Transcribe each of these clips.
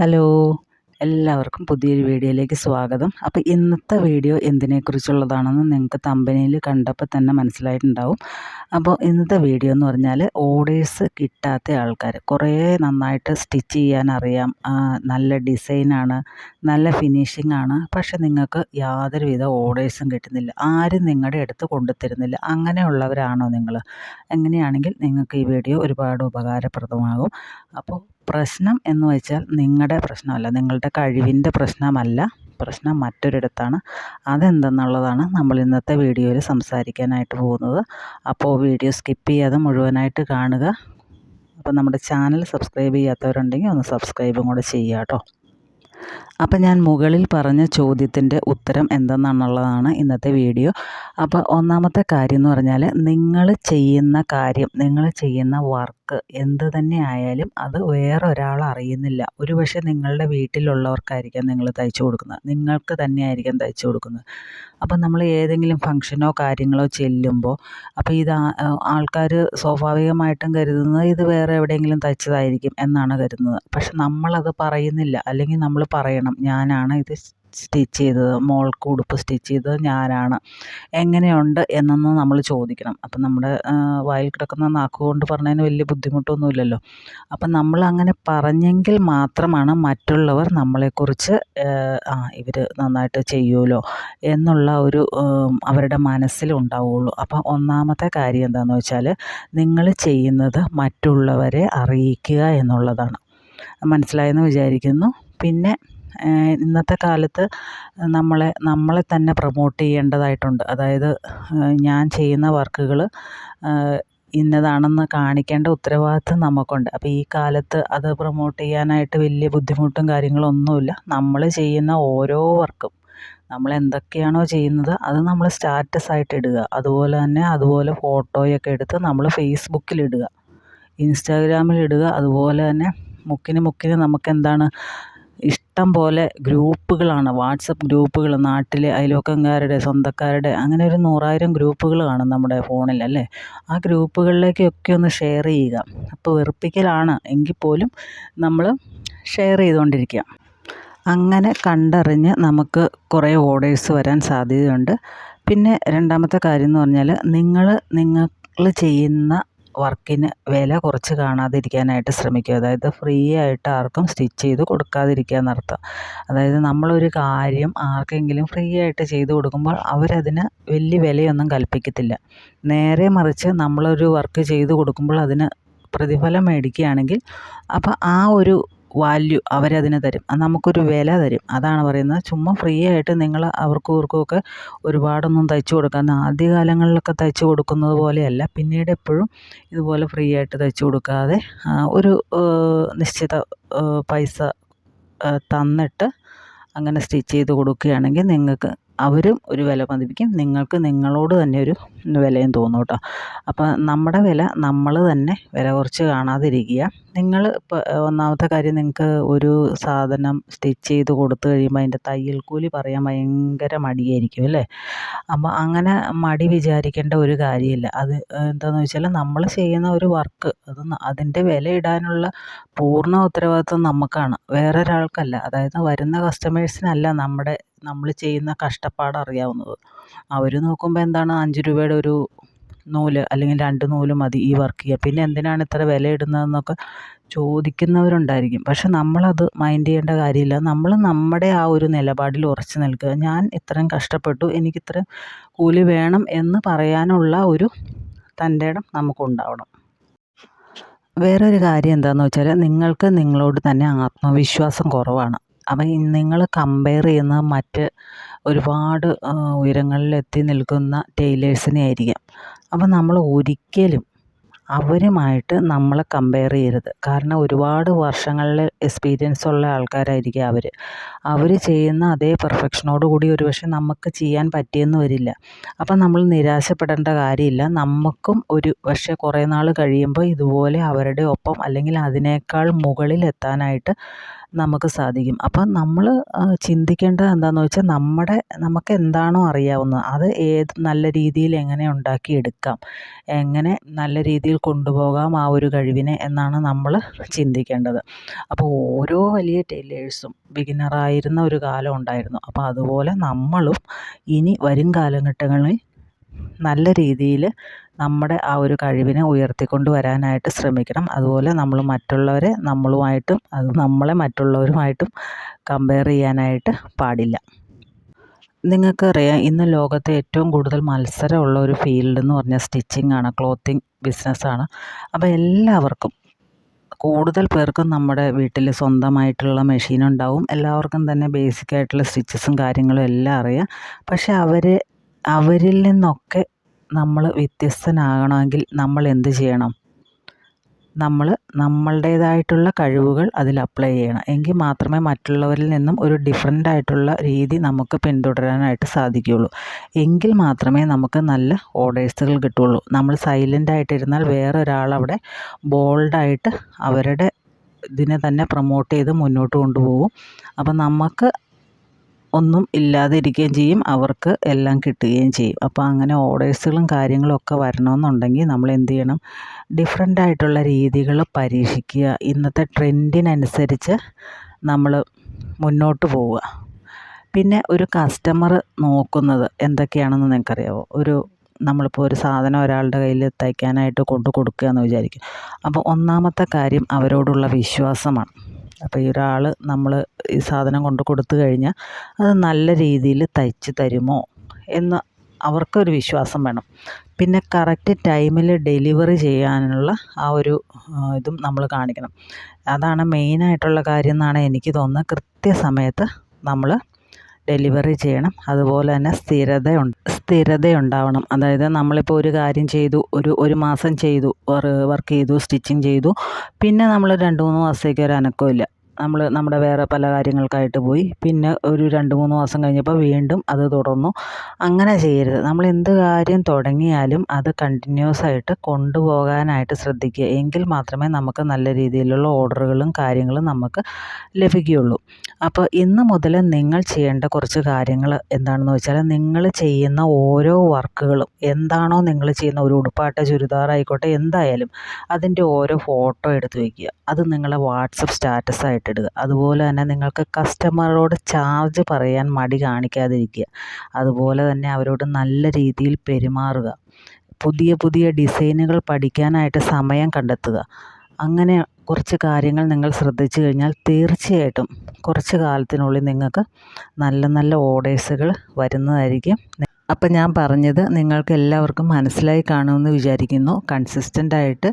Hello. എല്ലാവർക്കും പുതിയൊരു വീഡിയോയിലേക്ക് സ്വാഗതം. അപ്പോൾ ഇന്നത്തെ വീഡിയോ എന്തിനെക്കുറിച്ചുള്ളതാണെന്ന് നിങ്ങൾക്ക് തമ്പനിയിൽ കണ്ടപ്പോൾ തന്നെ മനസ്സിലായിട്ടുണ്ടാവും. അപ്പോൾ ഇന്നത്തെ വീഡിയോ എന്ന് പറഞ്ഞാൽ ഓർഡേഴ്സ് കിട്ടാത്ത ആൾക്കാർ കുറേ നന്നായിട്ട് സ്റ്റിച്ച് ചെയ്യാൻ അറിയാം. നല്ല ഡിസൈനാണ് നല്ല ഫിനിഷിംഗ് ആണ്. പക്ഷെ നിങ്ങൾക്ക് യാതൊരുവിധ ഓർഡേഴ്സും കിട്ടുന്നില്ല. ആരും നിങ്ങളുടെ അടുത്ത് കൊണ്ടുതരുന്നില്ല അങ്ങനെയുള്ളവരാണോ നിങ്ങൾ അങ്ങനെയാണെങ്കിൽ നിങ്ങൾക്ക് ഈ വീഡിയോ ഒരുപാട് ഉപകാരപ്രദമാകും. അപ്പോൾ പ്രശ്നം എന്ന് വെച്ചാൽ നിങ്ങളുടെ പ്രശ്നമല്ല നിങ്ങളുടെ കഴിവിന്റെ പ്രശ്നമല്ല പ്രശ്നം മറ്റൊരിടത്താണ്. അതെന്തെന്നുള്ളതാണ് നമ്മൾ ഇന്നത്തെ വീഡിയോയിൽ സംസാരിക്കാനായിട്ട് പോകുന്നത്. അപ്പോൾ വീഡിയോ സ്കിപ്പ് ചെയ്യാതെ മുഴുവനായിട്ട് കാണുക. അപ്പോൾ നമ്മുടെ ചാനൽ സബ്സ്ക്രൈബ് ചെയ്യാത്തവരുണ്ടെങ്കിൽ ഒന്ന് സബ്സ്ക്രൈബും കൂടെ ചെയ്യുക കേട്ടോ. അപ്പോൾ ഞാൻ മുകളിൽ പറഞ്ഞ ചോദ്യത്തിന്റെ ഉത്തരം എന്തെന്നാണുള്ളതാണ് ഇന്നത്തെ വീഡിയോ. അപ്പോൾ ഒന്നാമത്തെ കാര്യം എന്ന് പറഞ്ഞാൽ നിങ്ങൾ ചെയ്യുന്ന കാര്യം നിങ്ങൾ ചെയ്യുന്ന വർക്ക് എന്ത് തന്നെ ആയാലും അത് വേറെ ഒരാൾ അറിയുന്നില്ല. ഒരു പക്ഷേ നിങ്ങളുടെ വീട്ടിലുള്ളവർക്കായിരിക്കാം നിങ്ങൾ തയ്ച്ചു കൊടുക്കുന്നത്. നിങ്ങൾക്ക് തന്നെയായിരിക്കാം തയ്ച്ചു കൊടുക്കുന്നത്. അപ്പം നമ്മൾ ഏതെങ്കിലും ഫംഗ്ഷനോ കാര്യങ്ങളോ ചെല്ലുമ്പോൾ അപ്പം ഇത് ആൾക്കാർ സ്വാഭാവികമായിട്ടും കരുതുന്നത് ഇത് വേറെ എവിടെയെങ്കിലും തയ്ച്ചതായിരിക്കും എന്നാണ് കരുതുന്നത്. പക്ഷെ നമ്മളത് പറയുന്നില്ല. അല്ലെങ്കിൽ നമ്മൾ പറയണം ഞാനാണ് ഇത് സ്റ്റിച്ച് ചെയ്തത് മോൾക്ക് ഉടുപ്പ് സ്റ്റിച്ച് ചെയ്തത് ഞാനാണ്. എങ്ങനെയുണ്ട് എന്നൊന്ന് നമ്മൾ ചോദിക്കണം. അപ്പം നമ്മുടെ വായിൽ കിടക്കുന്ന നാക്കുകൊണ്ട് പറഞ്ഞതിന് വലിയ ബുദ്ധിമുട്ടൊന്നുമില്ലല്ലോ. അപ്പം നമ്മൾ അങ്ങനെ പറഞ്ഞെങ്കിൽ മാത്രമാണ് മറ്റുള്ളവർ നമ്മളെക്കുറിച്ച് ആ ഇവർ നന്നായിട്ട് ചെയ്യുമല്ലോ എന്നുള്ള ഒരു അവരുടെ മനസ്സിലുണ്ടാവുള്ളൂ അപ്പം ഒന്നാമത്തെ കാര്യം എന്താണെന്ന് വെച്ചാൽ നിങ്ങൾ ചെയ്യുന്നത് മറ്റുള്ളവരെ അറിയിക്കുക എന്നുള്ളതാണ്. മനസ്സിലായെന്ന് വിചാരിക്കുന്നു. പിന്നെ ഇന്നത്തെ കാലത്ത് നമ്മളെ നമ്മളെ തന്നെ പ്രൊമോട്ട് ചെയ്യേണ്ടതായിട്ടുണ്ട്. അതായത് ഞാൻ ചെയ്യുന്ന വർക്കുകൾ ഇന്നതാണെന്ന് കാണിക്കേണ്ട ഉത്തരവാദിത്വം നമുക്കുണ്ട്. അപ്പോൾ ഈ കാലത്ത് അത് പ്രൊമോട്ട് ചെയ്യാനായിട്ട് വലിയ ബുദ്ധിമുട്ടും കാര്യങ്ങളൊന്നുമില്ല നമ്മൾ ചെയ്യുന്ന ഓരോ വർക്കും നമ്മൾ എന്തൊക്കെയാണോ ചെയ്യുന്നത് അത് നമ്മൾ സ്റ്റാറ്റസ് ആയിട്ട് ഇടുക. അതുപോലെ തന്നെ അതുപോലെ ഫോട്ടോയൊക്കെ എടുത്ത് നമ്മൾ ഇൻസ്റ്റാഗ്രാമിൽ ഇടുക. അതുപോലെ തന്നെ മുക്കിന് മുക്കിന് നമുക്ക് എന്താണ് ഇഷ്ടം പോലെ ഗ്രൂപ്പുകളാണ്. വാട്സപ്പ് ഗ്രൂപ്പുകൾ നാട്ടിൽ അയൽവക്കംകാരുടെ സ്വന്തക്കാരുടെ അങ്ങനെ ഒരു നൂറായിരം ഗ്രൂപ്പുകൾ കാണും നമ്മുടെ ഫോണിൽ അല്ലേ? ആ ഗ്രൂപ്പുകളിലേക്കൊക്കെ ഒന്ന് ഷെയർ ചെയ്യുക. അപ്പോൾ വെറുപ്പിക്കലാണ് എങ്കിൽ പോലും നമ്മൾ ഷെയർ ചെയ്തുകൊണ്ടിരിക്കുക. അങ്ങനെ കണ്ടറിഞ്ഞ് നമുക്ക് കുറേ ഓർഡേഴ്സ് വരാൻ സാധ്യതയുണ്ട്. പിന്നെ രണ്ടാമത്തെ കാര്യം എന്ന് പറഞ്ഞാൽ നിങ്ങൾ നിങ്ങൾ ചെയ്യുന്ന വർക്കിന് വില കുറച്ച് കാണാതിരിക്കാനായിട്ട് ശ്രമിക്കുക അതായത് ഫ്രീ ആയിട്ട് ആർക്കും സ്റ്റിച്ച് ചെയ്ത് കൊടുക്കാതിരിക്കുക എന്നർത്ഥം. അതായത് നമ്മളൊരു കാര്യം ആർക്കെങ്കിലും ഫ്രീ ആയിട്ട് ചെയ്ത് കൊടുക്കുമ്പോൾ അവരതിന് വലിയ വിലയൊന്നും കൽപ്പിക്കത്തില്ല. നേരെ മറിച്ച് നമ്മളൊരു വർക്ക് ചെയ്ത് കൊടുക്കുമ്പോൾ അതിന് പ്രതിഫലം മേടിക്കുകയാണെങ്കിൽ അപ്പോൾ ആ ഒരു വാല്യൂ അവരതിന് തരും. അത് നമുക്കൊരു വില തരും. അതാണ് പറയുന്നത്. ചുമ്മാ ഫ്രീ ആയിട്ട് നിങ്ങൾ അവർക്കും ഇവർക്കും ഒക്കെ ഒരുപാടൊന്നും തയ്ച്ചു കൊടുക്കാൻ ആദ്യകാലങ്ങളിലൊക്കെ തയ്ച്ചു കൊടുക്കുന്നത് പോലെയല്ല. പിന്നീട് എപ്പോഴും ഇതുപോലെ ഫ്രീ ആയിട്ട് തയ്ച്ചു കൊടുക്കാതെ ഒരു നിശ്ചിത പൈസ തന്നിട്ട് അങ്ങനെ സ്റ്റിച്ച് ചെയ്ത് കൊടുക്കുകയാണെങ്കിൽ നിങ്ങൾക്ക് അവരും ഒരു വില മതിപ്പിക്കും നിങ്ങൾക്ക് നിങ്ങളോട് തന്നെ ഒരു വിലയും തോന്നും കേട്ടോ അപ്പോൾ നമ്മുടെ വില നമ്മൾ തന്നെ വില കുറച്ച് കാണാതിരിക്കുക. നിങ്ങൾ ഇപ്പോൾ ഒന്നാമത്തെ കാര്യം നിങ്ങൾക്ക് ഒരു സാധനം സ്റ്റിച്ച് ചെയ്ത് കൊടുത്തു കഴിയുമ്പോൾ അതിന്റെ തയ്യൽ കൂലി പറയാൻ ഭയങ്കര മടിയായിരിക്കും അല്ലേ? അപ്പോൾ അങ്ങനെ മടി വിചാരിക്കേണ്ട ഒരു കാര്യമില്ല. അത് എന്താണെന്ന് വെച്ചാൽ നമ്മൾ ചെയ്യുന്ന ഒരു വർക്ക് അത് അതിന്റെ വില ഇടാനുള്ള പൂർണ ഉത്തരവാദിത്വം നമുക്കാണ്. വേറൊരാൾക്കല്ല. അതായത് വരുന്ന കസ്റ്റമേഴ്സിനല്ല നമ്മുടെ നമ്മൾ ചെയ്യുന്ന കഷ്ടപ്പാട് അറിയാവുന്നത് അവർ നോക്കുമ്പോൾ എന്താണ്? അഞ്ച് രൂപയുടെ ഒരു നൂൽ അല്ലെങ്കിൽ രണ്ട് നൂൽ മതി ഈ വർക്ക് ചെയ്യാൻ. പിന്നെ എന്തിനാണ് ഇത്ര വില ഇടുന്നതെന്നൊക്കെ ചോദിക്കുന്നവരുണ്ടായിരിക്കും. പക്ഷെ നമ്മളത് മൈൻഡ് ചെയ്യേണ്ട കാര്യമില്ല. നമ്മൾ നമ്മുടെ ആ ഒരു നിലപാടിൽ ഉറച്ചു നിൽക്കുക. ഞാൻ ഇത്രയും കഷ്ടപ്പെട്ടു എനിക്കിത്ര കൂലി വേണം എന്ന് പറയാനുള്ള ഒരു തന്റെ ഇടം നമുക്കുണ്ടാവണം. വേറൊരു കാര്യം എന്താണെന്ന് വെച്ചാൽ നിങ്ങൾക്ക് നിങ്ങളോട് തന്നെ ആത്മവിശ്വാസം കുറവാണ്. അപ്പം നിങ്ങൾ കമ്പയർ ചെയ്യുന്ന മറ്റ് ഒരുപാട് ഉയരങ്ങളിൽ എത്തി നിൽക്കുന്ന ടൈലേഴ്സിനെ ആയിരിക്കാം. അപ്പം നമ്മൾ ഒരിക്കലും അവരുമായിട്ട് നമ്മളെ കമ്പയർ ചെയ്യരുത്. കാരണം ഒരുപാട് വർഷങ്ങളിൽ എക്സ്പീരിയൻസ് ഉള്ള ആൾക്കാരായിരിക്കും അവർ അവർ ചെയ്യുന്ന അതേ പെർഫെക്ഷനോട് കൂടി ഒരു പക്ഷേ നമുക്ക് ചെയ്യാൻ പറ്റിയെന്ന് വരില്ല. അപ്പം നമ്മൾ നിരാശപ്പെടേണ്ട കാര്യമില്ല. നമുക്കും ഒരു പക്ഷേ കുറേ നാൾ കഴിയുമ്പോൾ ഇതുപോലെ അവരുടെ ഒപ്പം അല്ലെങ്കിൽ അതിനേക്കാൾ മുകളിൽ എത്താനായിട്ട് നമുക്ക് സാധിക്കും. അപ്പോൾ നമ്മൾ ചിന്തിക്കേണ്ടത് എന്താണെന്ന് വെച്ചാൽ നമ്മുടെ നമുക്ക് എന്താണോ അറിയാവുന്നത് അത് ഏത് നല്ല രീതിയിൽ എങ്ങനെ ഉണ്ടാക്കിയെടുക്കാം എങ്ങനെ നല്ല രീതിയിൽ കൊണ്ടുപോകാം ആ ഒരു കഴിവിനെ എന്നാണ് നമ്മൾ ചിന്തിക്കേണ്ടത്. അപ്പോൾ ഓരോ വലിയ ടൈലേഴ്സും ബിഗിനറായിരുന്ന ഒരു കാലം ഉണ്ടായിരുന്നു. അപ്പോൾ അതുപോലെ നമ്മളും ഇനി വരും കാലഘട്ടങ്ങളിൽ നല്ല രീതിയിൽ നമ്മുടെ ആ ഒരു കഴിവിനെ ഉയർത്തിക്കൊണ്ട് വരാനായിട്ട് ശ്രമിക്കണം. അതുപോലെ നമ്മൾ മറ്റുള്ളവരെ നമ്മളുമായിട്ടും അത് നമ്മളെ മറ്റുള്ളവരുമായിട്ടും കമ്പയർ ചെയ്യാനായിട്ട് പാടില്ല. നിങ്ങൾക്കറിയാം ഇന്ന് ലോകത്തെ ഏറ്റവും കൂടുതൽ മത്സരമുള്ള ഒരു ഫീൽഡ് എന്ന് പറഞ്ഞാൽ സ്റ്റിച്ചിങ് ആണ് ക്ലോത്തിങ് ബിസിനസ്സാണ് അപ്പോൾ എല്ലാവർക്കും കൂടുതൽ പേർക്കും നമ്മുടെ വീട്ടിൽ സ്വന്തമായിട്ടുള്ള മെഷീൻ ഉണ്ടാവും. എല്ലാവർക്കും തന്നെ ബേസിക് ആയിട്ടുള്ള സ്റ്റിച്ചസും കാര്യങ്ങളും എല്ലാം അറിയാം. പക്ഷേ അവർ അവരിൽ നിന്നൊക്കെ നമ്മൾ വ്യത്യസ്തനാകണമെങ്കിൽ നമ്മൾ എന്ത് ചെയ്യണം? നമ്മൾ നമ്മളുടേതായിട്ടുള്ള കഴിവുകൾ അതിൽ അപ്ലൈ ചെയ്യണം. എങ്കിൽ മാത്രമേ മറ്റുള്ളവരിൽ നിന്നും ഒരു ഡിഫറെന്റ് ആയിട്ടുള്ള രീതി നമുക്ക് പിന്തുടരാനായിട്ട് സാധിക്കുകയുള്ളൂ. എങ്കിൽ മാത്രമേ നമുക്ക് നല്ല ഓർഡേഴ്സുകൾ കിട്ടുകയുള്ളൂ. നമ്മൾ സൈലന്റ് ആയിട്ടിരുന്നാൽ വേറൊരാൾ അവിടെ ബോൾഡായിട്ട് അവരുടെ ഇതിനെ തന്നെ പ്രൊമോട്ട് ചെയ്ത് മുന്നോട്ട് കൊണ്ടുപോകും. അപ്പം നമുക്ക് ഒന്നും ഇല്ലാതിരിക്കുകയും ചെയ്യും. അവർക്ക് എല്ലാം കിട്ടുകയും ചെയ്യും. അപ്പോൾ അങ്ങനെ ഓർഡേഴ്സുകളും കാര്യങ്ങളും ഒക്കെ വരണമെന്നുണ്ടെങ്കിൽ നമ്മൾ എന്ത് ചെയ്യണം? ഡിഫറെന്റ് ആയിട്ടുള്ള രീതികൾ പരീക്ഷിക്കുക. ഇന്നത്തെ ട്രെൻഡിനനുസരിച്ച് നമ്മൾ മുന്നോട്ട് പോവുക. പിന്നെ ഒരു കസ്റ്റമർ നോക്കുന്നത് എന്തൊക്കെയാണെന്ന് നിങ്ങൾക്കറിയാമോ ഒരു നമ്മളിപ്പോൾ ഒരു സാധനം ഒരാളുടെ കയ്യിൽ തയ്ക്കാനായിട്ട് കൊണ്ടു കൊടുക്കുക എന്ന് വിചാരിക്കും. അപ്പോൾ ഒന്നാമത്തെ കാര്യം അവരോടുള്ള വിശ്വാസമാണ്. അപ്പോൾ ഈ ഒരാൾ നമ്മൾ ഈ സാധനം കൊണ്ട് കൊടുത്തു കഴിഞ്ഞാൽ അത് നല്ല രീതിയിൽ തയ്ച്ച് തരുമോ എന്ന് അവർക്കൊരു വിശ്വാസം വേണം. പിന്നെ കറക്റ്റ് ടൈമിൽ ഡെലിവറി ചെയ്യാനുള്ള ആ ഒരു ഇതും നമ്മൾ കാണിക്കണം. അതാണ് മെയിനായിട്ടുള്ള കാര്യം എന്നാണ് എനിക്ക് തോന്നുന്നത്. കൃത്യസമയത്ത് നമ്മൾ ഡെലിവറി ചെയ്യണം. അതുപോലെ തന്നെ സ്ഥിരത സ്ഥിരത ഉണ്ടാവണം അതായത് നമ്മളിപ്പോൾ ഒരു കാര്യം ചെയ്തു ഒരു ഒരു മാസം ചെയ്തു വർക്ക് ചെയ്തു സ്റ്റിച്ചിങ് ചെയ്തു. പിന്നെ നമ്മൾ രണ്ട് മൂന്ന് മാസത്തേക്ക് ഒരു അനക്കമില്ല നമ്മൾ നമ്മുടെ വേറെ പല കാര്യങ്ങൾക്കായിട്ട് പോയി. പിന്നെ ഒരു രണ്ട് മൂന്ന് മാസം കഴിഞ്ഞപ്പോൾ വീണ്ടും അത് തുടർന്നു. അങ്ങനെ ചെയ്യരുത്. നമ്മൾ എന്ത് കാര്യം തുടങ്ങിയാലും അത് കണ്ടിന്യൂസ് ആയിട്ട് കൊണ്ടുപോകാനായിട്ട് ശ്രദ്ധിക്കുക. എങ്കിൽ മാത്രമേ നമുക്ക് നല്ല രീതിയിലുള്ള ഓർഡറുകളും കാര്യങ്ങളും നമുക്ക് ലഭിക്കുകയുള്ളൂ. അപ്പോൾ ഇന്ന് മുതൽ നിങ്ങൾ ചെയ്യേണ്ട കുറച്ച് കാര്യങ്ങൾ എന്താണെന്ന് വെച്ചാൽ നിങ്ങൾ ചെയ്യുന്ന ഓരോ വർക്കുകളും എന്താണോ നിങ്ങൾ ചെയ്യുന്ന ഒരു ഉടുപ്പാട്ട ചുരിദാറായിക്കോട്ടെ എന്തായാലും അതിന്റെ ഓരോ ഫോട്ടോ എടുത്ത് വയ്ക്കുക. അത് നിങ്ങളെ വാട്സപ്പ് സ്റ്റാറ്റസ് ആയിട്ട് ഇടുക അതുപോലെ തന്നെ നിങ്ങൾക്ക് കസ്റ്റമറോട് ചാർജ് പറയാൻ മടി കാണിക്കാതിരിക്കുക. അതുപോലെ തന്നെ അവരോട് നല്ല രീതിയിൽ പെരുമാറുക. പുതിയ പുതിയ ഡിസൈനുകൾ പഠിക്കാനായിട്ട് സമയം കണ്ടെത്തുക. അങ്ങനെ കുറച്ച് കാര്യങ്ങൾ നിങ്ങൾ ശ്രദ്ധിച്ചു കഴിഞ്ഞാൽ തീർച്ചയായിട്ടും കുറച്ച് കാലത്തിനുള്ളിൽ നിങ്ങൾക്ക് നല്ല നല്ല ഓർഡേഴ്സുകൾ വരുന്നതായിരിക്കും. അപ്പം ഞാൻ പറഞ്ഞത് നിങ്ങൾക്ക് എല്ലാവർക്കും മനസ്സിലായി കാണുമെന്ന് വിചാരിക്കുന്നു. കൺസിസ്റ്റന്റായിട്ട്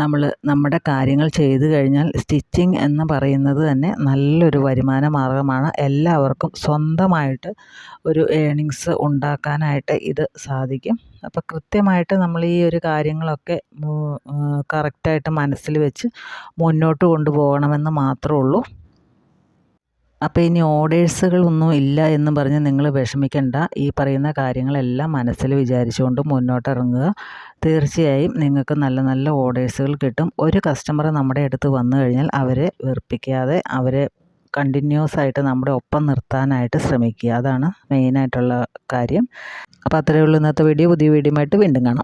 നമ്മൾ നമ്മുടെ കാര്യങ്ങൾ ചെയ്തു കഴിഞ്ഞാൽ സ്റ്റിച്ചിങ് എന്ന് പറയുന്നത് തന്നെ നല്ലൊരു വരുമാന മാർഗമാണ് എല്ലാവർക്കും സ്വന്തമായിട്ട് ഒരു ഏണിങ്സ് ഉണ്ടാക്കാനായിട്ട് ഇത് സാധിക്കും. അപ്പോൾ കൃത്യമായിട്ട് നമ്മൾ ഈ ഒരു കാര്യങ്ങളൊക്കെ കറക്റ്റായിട്ട് മനസ്സിൽ വെച്ച് മുന്നോട്ട് കൊണ്ടുപോകണമെന്ന് മാത്രമേ ഉള്ളൂ. അപ്പോൾ ഇനി ഓർഡേഴ്സുകളൊന്നും ഇല്ല എന്ന് പറഞ്ഞ് നിങ്ങൾ വിഷമിക്കേണ്ട. ഈ പറയുന്ന കാര്യങ്ങളെല്ലാം മനസ്സിൽ വിചാരിച്ചുകൊണ്ട് മുന്നോട്ടിറങ്ങുക. തീർച്ചയായും നിങ്ങൾക്ക് നല്ല നല്ല ഓർഡേഴ്സുകൾ കിട്ടും. ഒരു കസ്റ്റമർ നമ്മുടെ അടുത്ത് വന്നു കഴിഞ്ഞാൽ അവരെ വെറുപ്പിക്കാതെ അവരെ കണ്ടിന്യൂസ് ആയിട്ട് നമ്മുടെ ഒപ്പം നിർത്താനായിട്ട് ശ്രമിക്കുക. അതാണ് മെയിനായിട്ടുള്ള കാര്യം. അപ്പോൾ അത്രയേ ഉള്ളൂ ഇന്നത്തെ വീഡിയോ പുതിയ വീഡിയോ ആയിട്ട് വീണ്ടും കാണാം.